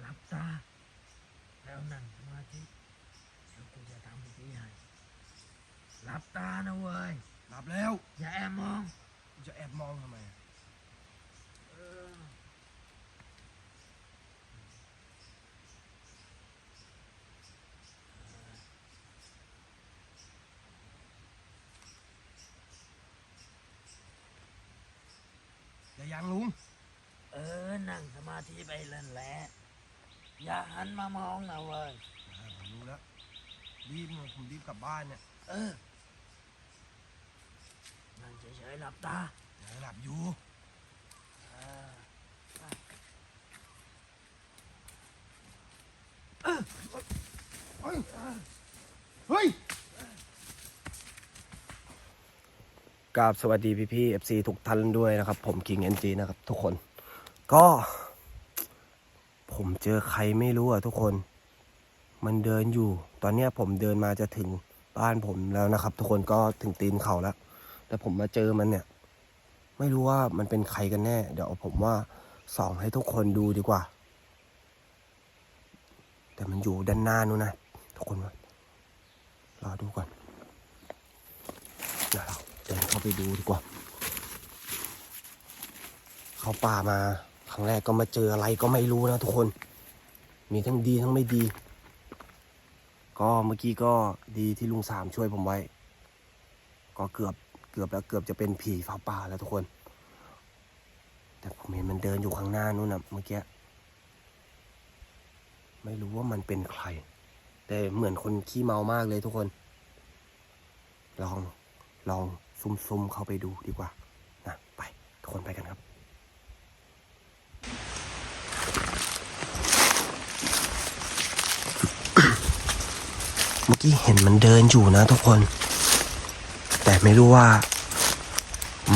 หลับตาแล้วนั่งสมาธิเดี๋ยวกูจะทำพิธีให้หลับตานะเว้ย หลับแล้ว อย่าแอบมอง กูจะแอบมองทำไมอะ เออ อย่ายังลุง เออ นั่งสมาธิไปเล่นแหละ อย่า หันมามองนะเว้ยอ่าผมรู้แล้วรีบหน่อยผมรีบกลับบ้านเนี่ยเออนั่งเฉยๆหลับตาอย่าหลับอยู่เออเฮ้ยเฮ้ย กราบสวัสดีพี่พี่เอฟซีทุกท่านด้วยนะครับ ผมคิงเอ็นจีนะครับทุกคน ก็ ผมเจอใครไม่รู้อะทุกคน มันเดินอยู่ ตอนเนี้ยผมเดินมาจะถึงบ้านผมแล้วนะครับ ทุกคนก็ถึงตีนเขาแล้ว แต่ผมมาเจอมันเนี่ย ไม่รู้ว่ามันเป็นใครกันแน่ เดี๋ยวผมว่าส่องให้ทุกคนดูดีกว่า แต่มันอยู่ด้านหน้านู้นนะทุกคนรอดูก่อนเดี๋ยวเราเดินเข้าไปดูดีกว่า เข้าป่ามา ครั้งแรกก็มาเจออะไรก็ไม่รู้นะทุกคน มีทั้งดีทั้งไม่ดี ก็เมื่อกี้ก็ดีที่ลุงสามช่วยผมไว้ ก็เกือบเกือบแล้วเกือบจะเป็นผีฟ้าป่าแล้วทุกคน แต่ผมเห็นมันเดินอยู่ข้างหน้านู้นนะเมื่อกี้ไม่รู้ว่ามันเป็นใคร แต่เหมือนคนขี้เมามากเลยทุกคน ลองลองซุ่มๆเข้าไปดูดีกว่านะไปทุกคนไปกันครับ เมื่อกี้เห็นมันเดินอยู่นะทุกคน แต่ไม่รู้ว่า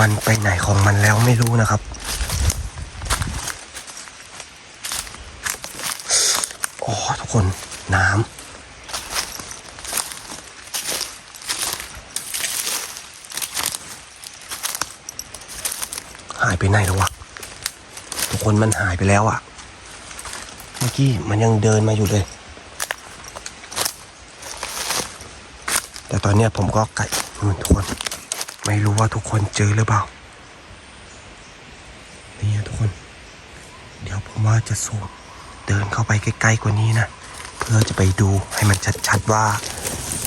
มันไปไหนของมันแล้วไม่รู้นะครับ โอ้ทุกคนน้ำหายไปไหนแล้ววะทุกคนมันหายไปแล้วอะเมื่อกี้มันยังเดินมาอยู่เลย แต่ตอนเนี้ยผมก็ไก่นู่นทุกคนไม่รู้ว่าทุกคนเจอหรือเปล่านี่นะทุกคน เดี๋ยวผมว่าจะสูดเดินเข้าไปใกล้ๆกว่านี้นะ เพื่อจะไปดูให้มันชัดๆว่า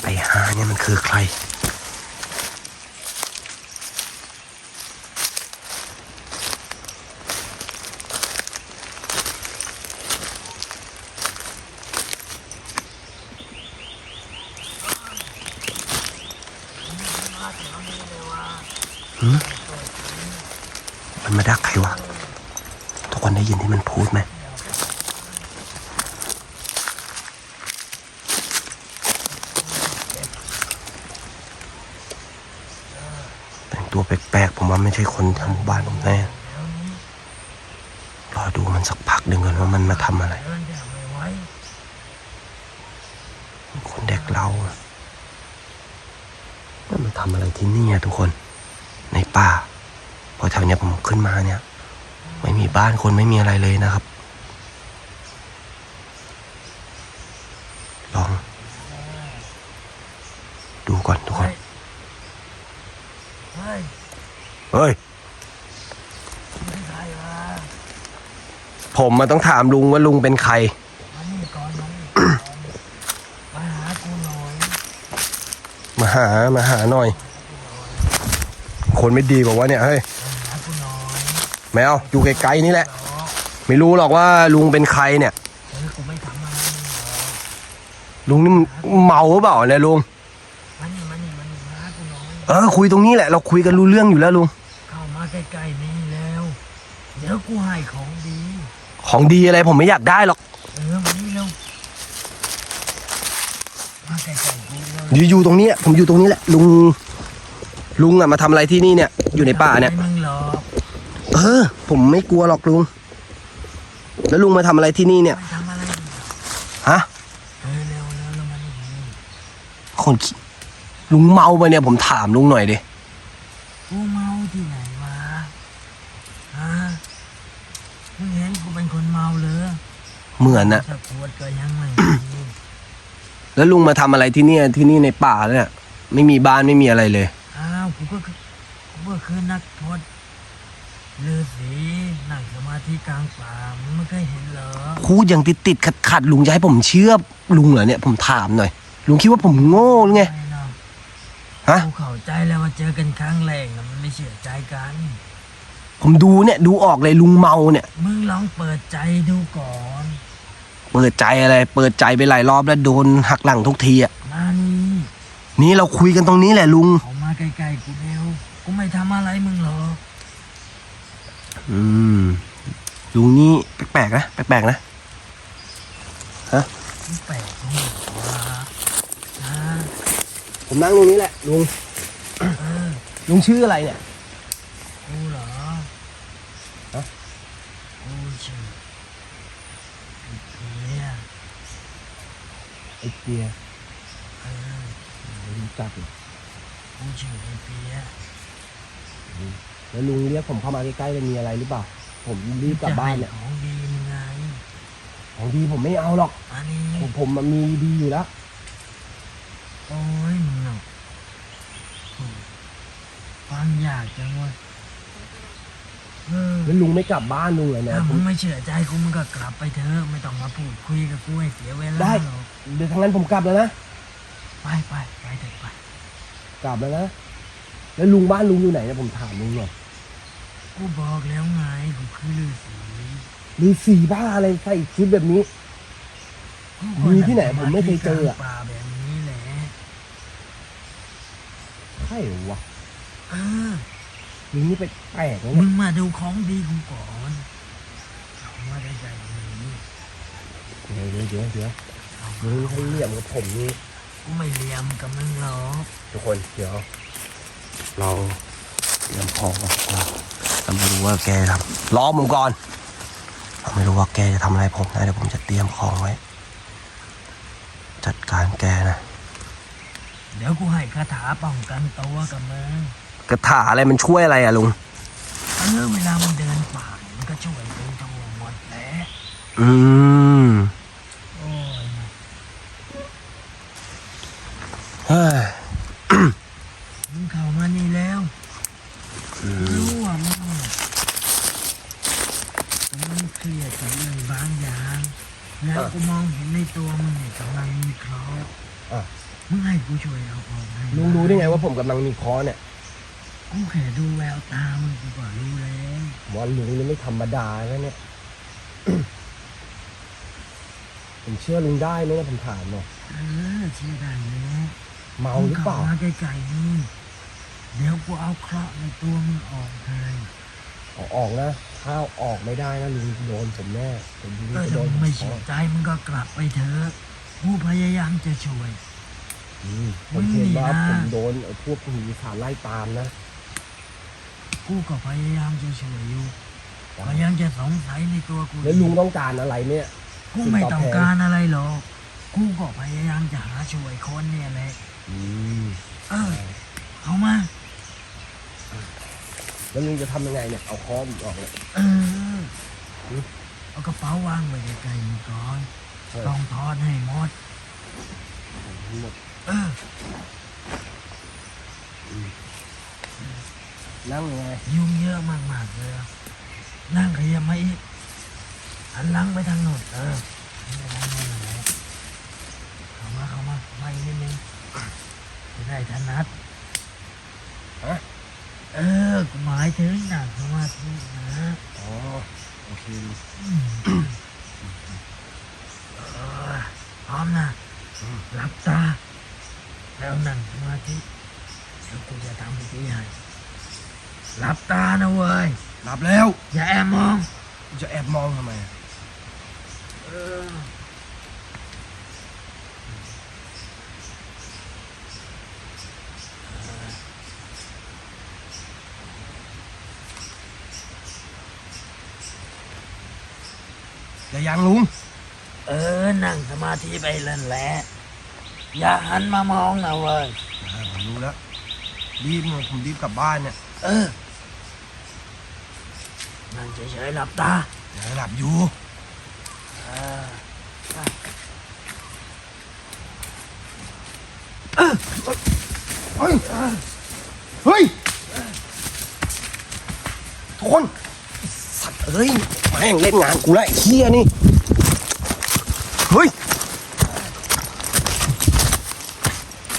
ไปหาเนี่ยมันคือใคร ฮึ?มันมาดักใครวะ ทุกคนได้ยินที่มันพูดไหมแต่งตัวแปลกๆ ผมว่าไม่ใช่คนทางหมู่บ้านผมแน่ รอดูมันสักพักหนึ่งก่อนว่ามันมาทำอะไร เดินแบบไม่ไหว คนเด็กเราอะมันมาทำอะไรที่นี่อะทุกคน ในป่าพอแถวเนี้ยผมขึ้นมาเนี่ย ไม่มีบ้านคนไม่มีอะไรเลยนะครับ ลอง ดูก่อนทุกคน เฮ้ย ผมมาต้องถามลุงว่าลุงเป็นใคร มานี่ก่อนมานี่ก่อนมาหากูหน่อย มา หามาหาหน่อย คนไม่ดีกว่าวะเนี่ยเฮ้ยมาหากูหน่อยแมวอยู่ไกลๆนี่แหละหรอไม่รู้หรอกว่าลุงเป็นใครเนี่ยเฮ้ยกูไม่ทำอะไรมึงหรอกลุงนี่มันเมาหรือเปล่าเนี่ยลุงมานี่มานี่มานี่มาหากูหน่อยเออคุยตรงนี้แหละ เราคุยกันรู้เรื่องอยู่แล้วลุงเข้ามาใกล้ๆนี่แล้ว เดี๋ยวกูให้ของดี ของดีอะไรผมไม่อยากได้หรอก เออมานี่เร็วมาใกล้ๆกูเลย อยู่อยู่ตรงนี้อะผมอยู่ตรงนี้แหละ ลุง ลุงอะมาทำอะไรที่นี่เนี่ย อยู่ในป่าเนี่ยไม่มึงหรอกเออ ผมไม่กลัวหรอกลุง แล้วลุงมาทำอะไรที่นี่เนี่ยไม่ทำอะไรหรอกฮะเออเร็วเร็วเร็วมานี่คนขี้ลุงเมาไปะเนี่ยผมถามลุงหน่อยดิกูเมาที่ไหนวะฮะมึงเห็นกูเป็นคนเมาเหรอเหมือนนะถ้าปวดก็ยังไม่มี แล้วลุงมาทำอะไรที่เนี่ยที่นี่ในป่าเนี่ยไม่มีบ้านไม่มีอะไรเลย อ้าวกูก็คือกูก็คือนักโทษฤาษีนั่งสมาธิกลางป่ามึงไม่เคยเห็นเหรอพูดอย่างติดติดขัดขัดๆลุงจะให้ผมเชื่อลุงเหรอเนี่ยผมถามหน่อย ลุงคิดว่าผมโง่หรือไง ไม่เนาะฮะ กูเข้าใจแล้วว่าเจอกันครั้งแรกนะมันไม่เชื่อใจกัน ผมดูเนี่ยดูออกเลยลุงเมาเนี่ย มึงลองเปิดใจดูก่อน เปิดใจอะไร เปิดใจไปหลายรอบแล้วโดนหักหลังทุกทีอะมานี่นี่เราคุยกันตรงนี้แหละลุง เขามาใกล้ๆกูเร็วกูไม่ทำอะไรมึงหรอกอืมลุงนี่แปลกๆนะแปลกๆนะ มึงแปลกตรงไหนวะนะผมนั่งตรงนี้แหละลุงเออลุงชื่ออะไรเนี่ย กูเหรอ ฮะ กูชื่อไอ้เพีย ไอ้เปียเออไม่รู้จักเลยกูชื่อไอ้เพียแล้วลุงเรียกผมเข้ามาใกล้ๆเลยมีอะไรหรือเปล่า ผมรีบกลับบ้านเนี่ยจะให้ของดีมึงไงของดีผมไม่เอาหรอก อันนี้ ผมผมมันมีดีอยู่แล้ว โอ้ยมึงเนาะโอ้ฟังยากจังเวะเออ แล้วลุงไม่กลับบ้านลุงเลยนะถ้าผมึมงไม่เชื่อใจกูมึงก็กลับไปเถอะไม่ต้องมาพูดคุยกับกูให้เสียเวลาได้หรอกเดี๋ยวทางนั้นผมกลับแล้วนะไปไปไปเถอะไปกลับแล้วนะแล้วลุงบ้านลุงอยู่ไหนนะผมถามลุงหน่อยกูบอกแล้วไงกูคือฤาษีมีสีบ้าอะไรใส่ชุดแบบนี้ กูมีที่ไหนผมไม่เคยเจออะ ป่าแบบนี้แหละใช่เหรอวะเออ ลุงนี่ไปแปลกนะมึเนี่ยงมาดูของดีกูก่อนเอามาได้ใจมึงนี่เดี๋ยวเดี๋ยวเดี๋ยวเดี๋ยวลุงให้เหลี่ยมกับผมนี่กูไม่เลียมกับมึงหรอกทุกคนเดี๋ยว เราเตรียมของก่อนเราเราไม่รู้ว่าแกทำรอผมก่อนเราไม่รู้ว่าแกจะทำอะไรผมนะเดี๋ยวผมจะเตรียมของไว้ จัดการแกนะ เดี๋ยวกูให้คาถาป้องกันตัวกับมึง กระถาอะไรมันช่วยอะไรอะลุงเออเวลามันเดินป่ามันก็ช่วยมึงทั้งหมดแหละอืมโอ้ยเฮ้ยมึงเข้ามานี่แล้วอืมรู้ว่ามึงมันเครียดกับเรื่องบางอย่างแล้วกูมองเห็นในตัวมึงเนี่ยกำลังมีเคราะห์อะมึงให้กูช่วยเอาออกให้ลุงรู้ได้ไงว่าผมกำลังมีคอเนี่ย กูแค่ดูแววตามึงกูก็รู้แล้ว ว่าลุงนี่ไม่ธ รรมดาแล้วเนี่ย ผมเชื่อลุงได้ไหมเนี่ยผมถามหน่อยเออเชื่อได้แล้วเมาหรือเปล่ามึงข้มาใกล้ๆนี่เดี๋ยวกูเอาเคราะห์ในตัวมึงออกให้เอาออกนะถ้าเอาออกไม่ได้นะลุงโดนผมแน่ผมลุงเออจะโดถ้านมึงไม่เชื่อใจมึงก็กลับไปเถอะกูพยายามจะช่วย อืมผมเห็นว่ามึงนี่นะผมโดนไอ้พวกหนีสารไล่ตามนะ กูก็พยายามจะช่วยอยู่ ก็ยังจะสงสัยในตัวกูแล้วลุงต้องการอะไรเนี่ย กูไม่ต้องการอะไรหรอก กูก็พยายามจะหาช่วยคนเนี่ยแหละอืมเออเอามา แล้วลุงจะทำยังไงเนี่ย เอาคอมออกเลยเออ เอากระเป๋าวางไว้ใกล้ๆมึงก่อนต้องทอดให้หมด หมด เออ นั่งยังไงยุ่งเยอะมากๆเลยอะ นั่งขยับมาอีกหันหลังไปทางโน้นเออนี่ไปทางโน้นนั่นแหละเข้ามาเข้ามามาอีกนิดนึงจะได้ถนัดฮะเออหมายถึงนั่งสมาธินะอ๋อโอเคพร้อมนะหลับตา แล้วนั่งสมาธิเดี๋ยวกูจะทำพิธีให้หลับตานะเว้ย หลับแล้ว อย่าแอบมอง จะแอบมองทำไมอะเออจะยังลุง เออ นั่งสมาธิไปเล่นแหละ อย่าหันมามองนะเว้ย อ่าผมรู้แล้วรีบเนี่ยผมรีบกลับบ้านเนี่ย เออ นั่งเฉยๆหลับตาเฉยวหลับอยู่ เฮ้ย เฮ้ย ทุกคน สัตว์เอ้ยแม่งเล่นงานกูไอ้เฮียนี่ เฮ้ย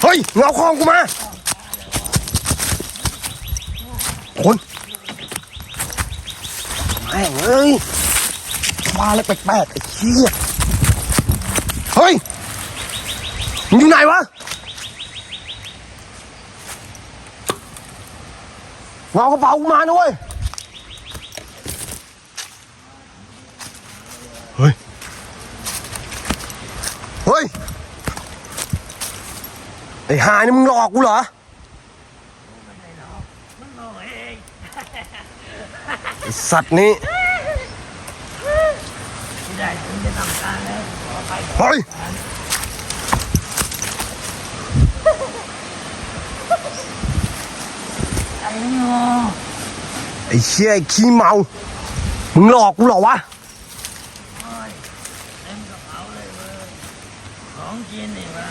เฮ้ยเงาคองกูมา ม่งเอ้ยมาแล้วแปลกๆไอ้เหี้ยเฮ้ยมึงอยู่ไหนวะเงอากระเป๋ากูมานะเว้ยเฮ้ย เฮ้ย ไอ้หายนี่มึงหลอกกูเหรอ มันบอกเอง ไอ้ สัตว์นี้ที่ได้ถึงจะทำการแล้วขอไปเฮ้ยไอ้เชี่ยไอ้ขี้เมา มึงหลอกกูเหรอวะของกินนี่มา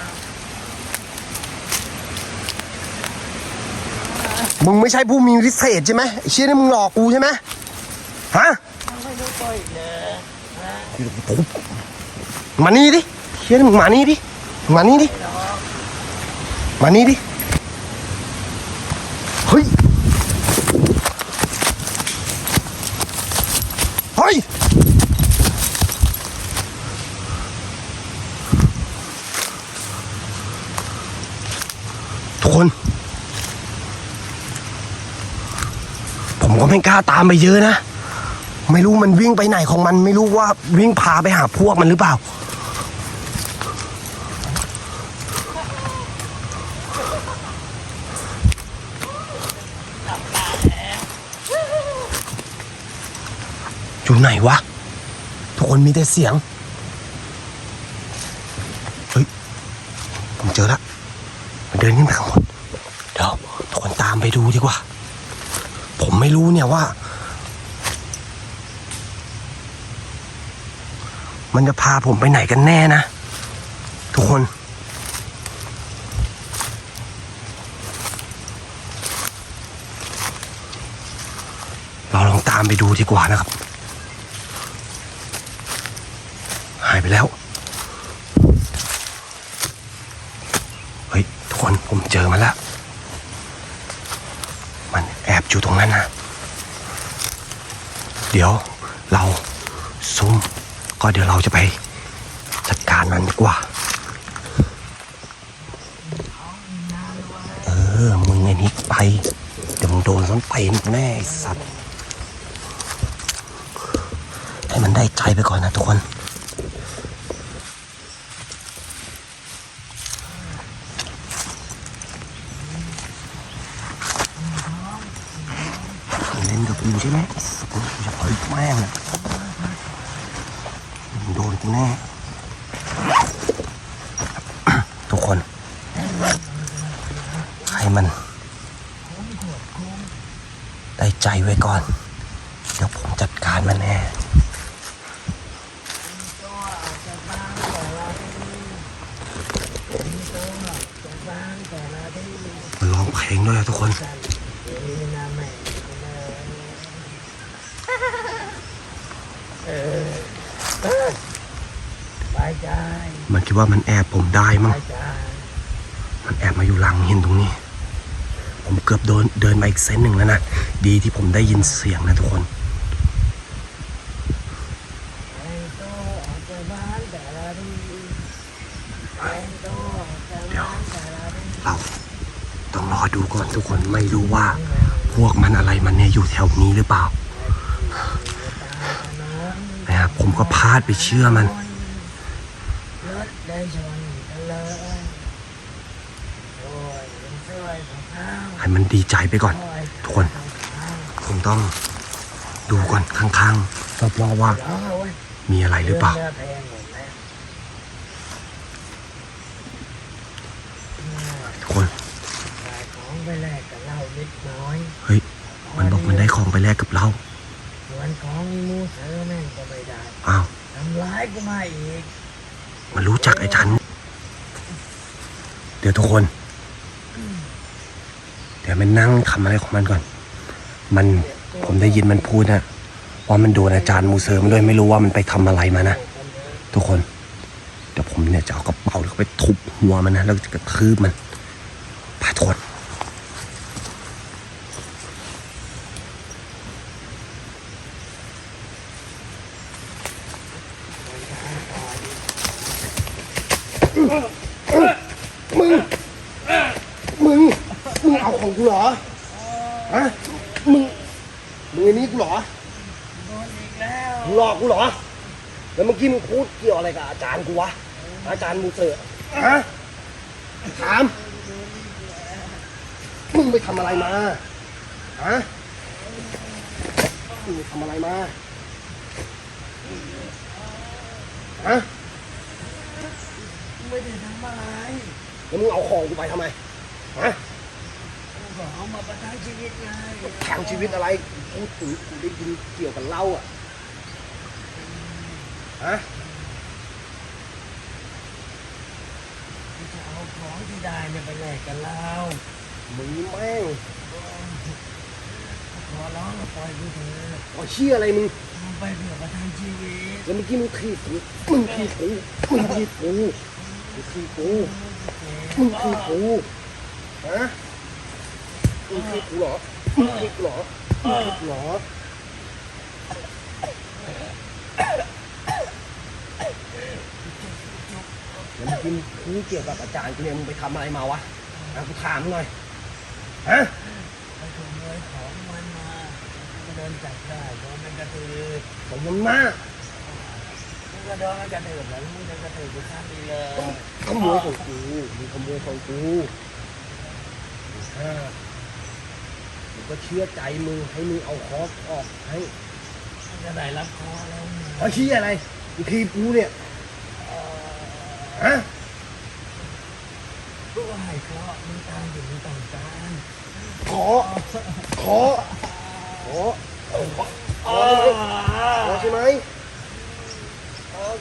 มึงไม่ใช่ผู้มีพิเศษใช่ไหมไอ้เชี่ยนี่มึงหลอกกูใช่ไหม ฮะมันไม่รู้ตัวอีกเลยฮะมานี่ดิเชี่ยนมึงมานี่ดิมึงมานี่ดิหมานี่ดิเฮ้ยเฮ้ยทุกคน ผมก็ไม่กล้าตามไปเยอะนะ ไม่รู้มันวิ่งไปไหนของมัน ไม่รู้ว่าวิ่งพาไปหาพวกมันหรือเปล่า อยู่ไหนวะ ทุกคนมีแต่เสียง เฮ้ย ผมเจอแล้วมันเดินขึ้นไปข้างบนเดี๋ยวทุกคนตามไปดูดีกว่า ผมไม่รู้เนี่ยว่า มันจะพาผมไปไหนกันแน่นะ ทุกคน เราลองตามไปดูดีกว่านะครับ หายไปแล้ว เฮ้ย ทุกคนผมเจอมันแล้ว มันแอบอยู่ตรงนั้นนะ เดี๋ยวเราซุ่ม ก็เดี๋ยวเราจะไปจัดการมันดีกว่า เออ มึงไอ้นิกไป เดี๋ยวมึงโดนส้นเตนแน่สัตว์ ให้มันได้ใจไปก่อนนะทุกคนเล่นกับกูใช่ไหมกูจะปล่อยแม่งนะ กูแน่ ทุกคนให้มัน ได้ใจไว้ก่อน เดี๋ยวผมจัดการมันแน่ละที่มีตัวออกจากบ้านร้องเพลงด้วยทุกคนเออ มันคิดว่ามันแอบผมได้ไปมั้งใจมันแอบมาอยู่หลังหินตรงนี้ ผมเกือบโดนเดินมาอีกเซนหนึ่งแล้วนะ ดีที่ผมได้ยินเสียงนะทุกคนแต่งตัวออกจากบ้านแต่ละที่แต่งตัวออกจากบ้านแต่ละที่เราต้องรอดูก่อนทุกคนไม่รู้ว่า พวกมันอะไรมันเนี่ยอยู่แถวนี้หรือเปล่านะครับผมก็พลาดไปเชื่อมัน ให้มันดีใจไปก่อน ทุกคนผมต้องดูก่อนข้างๆรอบๆว่าร้องเอาไว้มีอะไรหรือเปล่าเนื้อแพงหมดแล้วทุกคนขายของไปแลกกับเหล้านิดน้อยเฮ้ยมันบอกมันได้ของไปแลกกับเราส่วนของอีมูเธอแม่งก็ไม่ได้อ้าวทำร้ายกูมาอีก มันรู้จักไอ้ฉัน เดี๋ยวทุกคน เดี๋ยวมันนั่งทำอะไรของมันก่อน มันผมได้ยินมันพูดนะว่ามันโดนอาจารย์มูเซอร์มาด้วยไม่รู้ว่ามันไปทำอะไรมานะทุกคน เดี๋ยวผมเนี่ยจะเอากระเป๋าแล้วไปทุบหัวมันนะแล้วจะกระทืบมันไปทุกคน มึง มึง มึงเอาของกูเหรอฮะมึง มึงอ้นี่กูเหรอโดนอีกแล้วหลอกกูเหรอ แล้วเมื่อกี้มึงพูดเกี่ยวอะไรกับอาจารย์กูวะ อาจารย์มูเซอร์ฮะถาม มึงไปทำอะไรมา ฮะ มึงไปทำอะไรมา ฮะ ไม่ได้ทำอะไรแล้วมึงเอาของกูไปทำไมฮะกูก็เอามาประทังชีวิตไงทางชีวิตอะไรพูดถึงกูได้ยินเกี่ยวกับเหล้าอะฮะกูจะเอาของที่ได้เนี่ยไปแลกกับเรามึงแม่งขอร้องก็ปล่อยกูเถอะเอาเชี่ยอะไรมึงมึงไปเพื่อประทังชีวิตแล้วเมื่อกี้มึงถีบกูมึงถีบกูมึงถีบกู มึงถีบกูมึงถีบกูฮะมึงถีบกูเหรอมึงถีบกูเหรอมึงถีบกูเหรอแล้วเมื่อกี้มึงพูดเกี่ยวกับอาจารย์กูเนี่ยมึงไปทำอะไรมาวะอะกูถามมึงหน่อยฮะไปขโมยของมันมาก็โดนจับได้โดนมันกระตือผมมันมากมึง ก็โดนกระตือแล้วมึงจะกระตือกูข้ามดีเลยขโมยของกูมึงขโมยของกูฮ่ากูก็เชื่อใจมึงให้มึงเอาคอสออกให้จะได้รับคอแล้วเอาชี้อะไรมึงทีกูเนี่ยฮะกูให้คราะห์มึงตามอยู่มึงต้องการขอขอขอขอใช่ไหม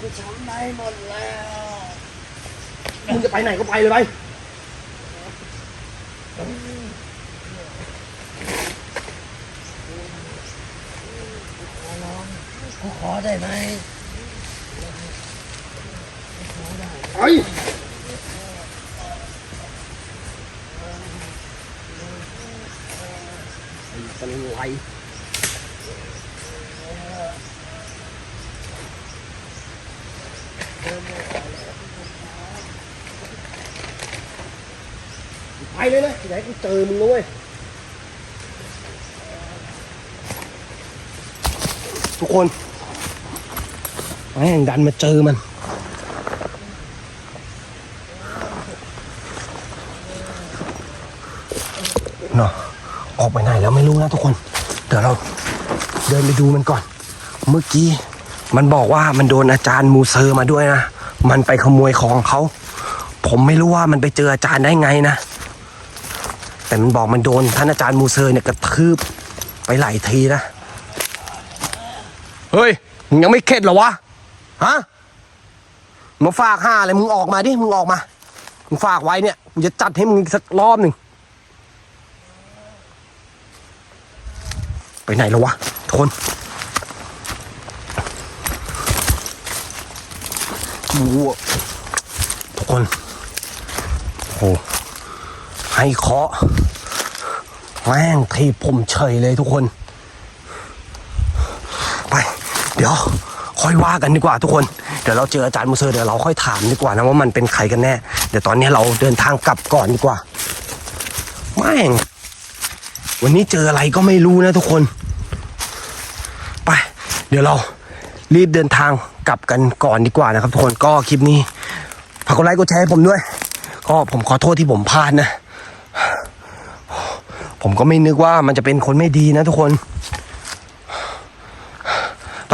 กูช้ำในหมดแล้วมึงจะไปไหนก็ไปเลยไปขอร้องกูขอได้ไหมไปไอ้เป็นไร ไปเลยนะที่ไหนกูเจอมึงเว้ยทุกคนแม่งดันมาเจอมัน เนาะออกไปไหนแล้วไม่รู้นะทุกคน เดี๋ยวเราเดินไปดูมันก่อน เมื่อกี้ มันบอกว่ามันโดนอาจารย์มูเซอร์มาด้วยนะ มันไปขโมยของเขา ผมไม่รู้ว่ามันไปเจออาจารย์ได้ไงนะ แต่มันบอกมันโดนท่านอาจารย์มูเซอร์เนี่ยกระทืบไปหลายทีนะ เฮ้ยมึงยังไม่เข็ดเหรอวะ ฮะมาฝากห้าอะไรมึงออกมาดิ มึงออกมา มึงฝากไว้เนี่ยกูจะจัดให้มึงสักรอบหนึ่ง ไปไหนแล้ววะทุกคน วัวทุกคนโอ้ให้เคาะแม่งทีผมเฉยเลยทุกคน ไป เดี๋ยว ค่อยว่ากันดีกว่าทุกคน เดี๋ยวเราเจออาจารย์มูเซอร์เดี๋ยวเราค่อยถามดีกว่านะว่ามันเป็นใครกันแน่ เดี๋ยวตอนนี้เราเดินทางกลับก่อนดีกว่าแม่งวันนี้เจออะไรก็ไม่รู้นะทุกคน ไป เดี๋ยวเรารีบเดินทาง กลับกันก่อนดีกว่านะครับ ทุกคนก็คลิปนี้ฝากกดไลค์กดแชร์ให้ผมด้วย ก็ผมขอโทษที่ผมพลาดนะ ผมก็ไม่นึกว่ามันจะเป็นคนไม่ดีนะทุกคน ไป